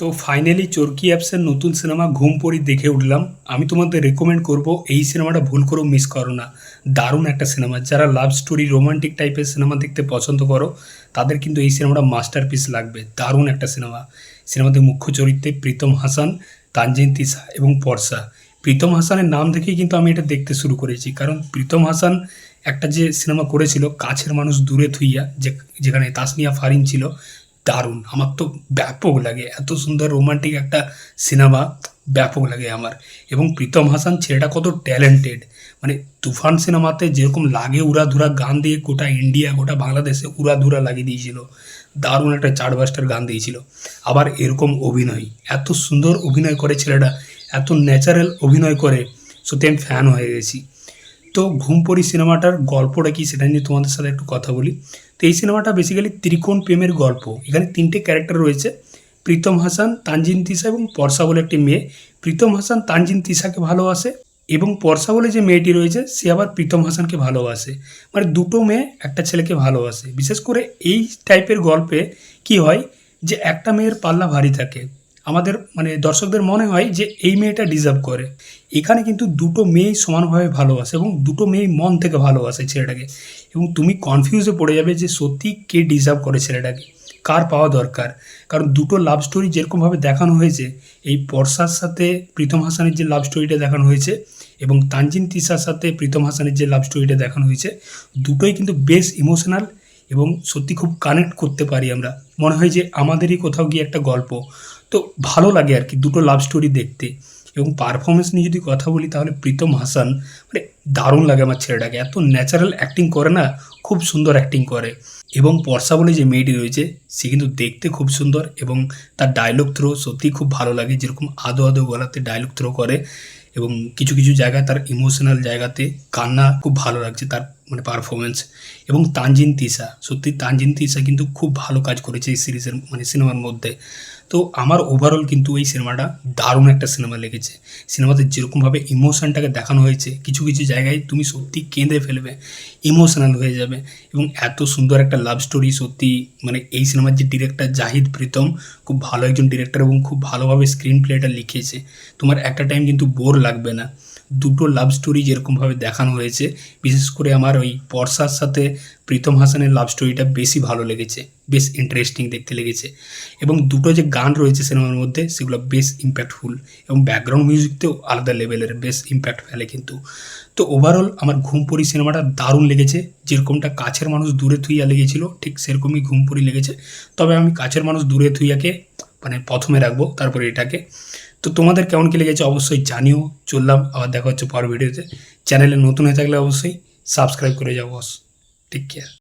তো ফাইনালি চরকি অ্যাপসের নতুন সিনেমা ঘুম পড়ি দেখে উঠলাম। আমি তোমাদের রেকমেন্ড করব, এই সিনেমাটা ভুল করেও মিস করো না। দারুণ একটা সিনেমা যারা লাভ স্টোরি রোমান্টিক টাইপের সিনেমা দেখতে পছন্দ করো, তাদের কিন্তু এই সিনেমাটা মাস্টারপিস লাগবে। দারুণ একটা সিনেমা সিনেমাতে মুখ্য চরিত্রে প্রীতম হাসান, তানজিন তিসা এবং পরশা প্রীতম হাসানের নাম দেখেই কিন্তু আমি এটা দেখতে শুরু করেছি। কারণ প্রীতম হাসান একটা যে সিনেমা করেছিল, কাছের মানুষ দূরে থুইয়া, যে যেখানে তাসনিয়া ফারিন ছিল দারুণ। আমার তো ব্যাপক লাগে। এত সুন্দর রোমান্টিক একটা সিনেমা ব্যাপক লাগে আমার। এবং প্রীতম হাসান ছেলেটা কত ট্যালেন্টেড মানে তুফান সিনেমাতে যেরকম লাগে উড়াধুরা গান দিয়ে গোটা ইন্ডিয়া গোটা বাংলাদেশে উড়াধুরা লাগিয়ে দিয়েছিল। দারুণ একটা চারবাস্টার গান দিয়েছিল। আবার এরকম অভিনয়, এত সুন্দর অভিনয় করে ছেলেটা। এত ন্যাচারাল অভিনয় করে। সত্যি আমি ফ্যান হয়ে গেছি। তো ঘুমপড়ি সিনেমাটার গল্পটা কি সেটা নিয়ে তোমাদের সাথে একটু কথা বলি। তো এই সিনেমাটা বেসিক্যালি ত্রিকোণ প্রেমের গল্প। এখানে তিনটে ক্যারেক্টার রয়েছে। প্রীতম হাসান, তানজিন তিসা এবং পর্সা বলে একটি মেয়ে। প্রীতম হাসান, তানজিন তিসাকে ভালোবাসে এবং পর্সা বলে যে মেয়েটি রয়েছে, সে আবার প্রীতম হাসানকে ভালোবাসে। মানে দুটো মেয়ে একটা ছেলেকে ভালোবাসে। বিশেষ করে এই টাইপের গল্পে কি হয় যে একটা মেয়ের পাল্লা ভারী থাকে। আমাদের মানে দর্শকদের মনে হয় যে এই মেয়েটা ডিজার্ভ করে। এখানে কিন্তু দুটো মেয়েই সমানভাবে ভালোবাসে এবং দুটো মেয়েই মন থেকে ভালোবাসে ছেলেটাকে। এবং তুমি কনফিউজে পড়ে যাবে যে সত্যি কে ডিজার্ভ করে ছেলেটাকে। কার পাওয়া দরকার? কারণ দুটো লাভ স্টোরি যেরকমভাবে দেখানো হয়েছে, এই পর্সার সাথে প্রীতম হাসানের যে লাভ স্টোরিটা দেখানো হয়েছে এবং তানজিন তিসার সাথে প্রীতম হাসানের যে লাভ স্টোরিটা দেখানো হয়েছে, দুটোই কিন্তু বেশ ইমোশনাল এবং সত্যি খুব কানেক্ট করতে পারি আমরা। মনে হয় যে আমাদেরই কোথাও গিয়ে একটা গল্প। তো ভালো লাগে আর কি দুটো লাভ স্টোরি দেখতে। এবং পারফরমেন্স নিয়ে যদি কথা বলি তাহলে প্রীতম হাসান মানে দারুণ লাগে আমার ছেলেটাকে। এত ন্যাচারাল অ্যাক্টিং করে না, খুব সুন্দর অ্যাক্টিং করে। এবং পর্সা বলে যে মেয়েটি রয়েছে, সে কিন্তু দেখতে খুব সুন্দর এবং তার ডায়লগ থ্রো সত্যিই খুব ভালো লাগে। যেরকম আদো আদো গলাতে ডায়লগ থ্রো করে এবং কিছু কিছু জায়গায় তার ইমোশনাল জায়গাতে কান্না খুব ভালো লাগছে। তার মানে পারফরমেন্স এবং তানজিন তিসা। সত্যি তানজিন তিসা কিন্তু খুব ভালো কাজ করেছে এই সিরিজের মানে সিনেমার মধ্যে। তো আমার ওভারঅল কিন্তু এই সিনেমাটা দারুণ একটা সিনেমা লেগেছে। সিনেমাতে যেরকমভাবে ইমোশনটাকে দেখানো হয়েছে, কিছু কিছু জায়গায় তুমি সত্যি কেঁদে ফেলবে ইমোশনাল হয়ে যাবে এবং এত সুন্দর একটা লাভ স্টোরি সত্যি মানে এই সিনেমার যে ডিরেক্টর জাহিদ প্রীতম খুব ভালো একজন ডিরেক্টর এবং খুব ভালোভাবে স্ক্রিন প্লেটা লিখেছে। তোমার একটা টাইম কিন্তু বোর লাগবে না। দুটো লাভ স্টোরি যেরকমভাবে দেখানো হয়েছে, বিশেষ করে আমার ওই বর্ষার সাথে প্রীতম হাসানের লাভ স্টোরিটা বেশি ভালো লেগেছে, বেশ ইন্টারেস্টিং দেখতে লেগেছে। এবং দুটো যে গান রয়েছে সিনেমার মধ্যে, সেগুলো বেশ ইম্প্যাক্টফুল এবং ব্যাকগ্রাউন্ড মিউজিকতেও আলাদা লেভেলের বেশ ইম্প্যাক্ট ফেলে কিন্তু। তো ওভারঅল আমার ঘুমপুরি সিনেমাটা দারুণ লেগেছে, যেরকমটা কাছের মানুষ দূরে থুইয়া লেগেছিল, ঠিক সেরকমই ঘুমপুরি লেগেছে। তবে আমি কাছের মানুষ দূরে থুইয়াকে মানে প্রথমে রাখব, তারপরে এটাকে। তো তোমাদের কেমন কি লেগেছে অবশ্যই জানিও, চললাম, আবার দেখা হচ্ছে পর ভিডিওতে চ্যানেলে নতুন হয়ে থাকলে অবশ্যই সাবস্ক্রাইব করে যাও বস। Take care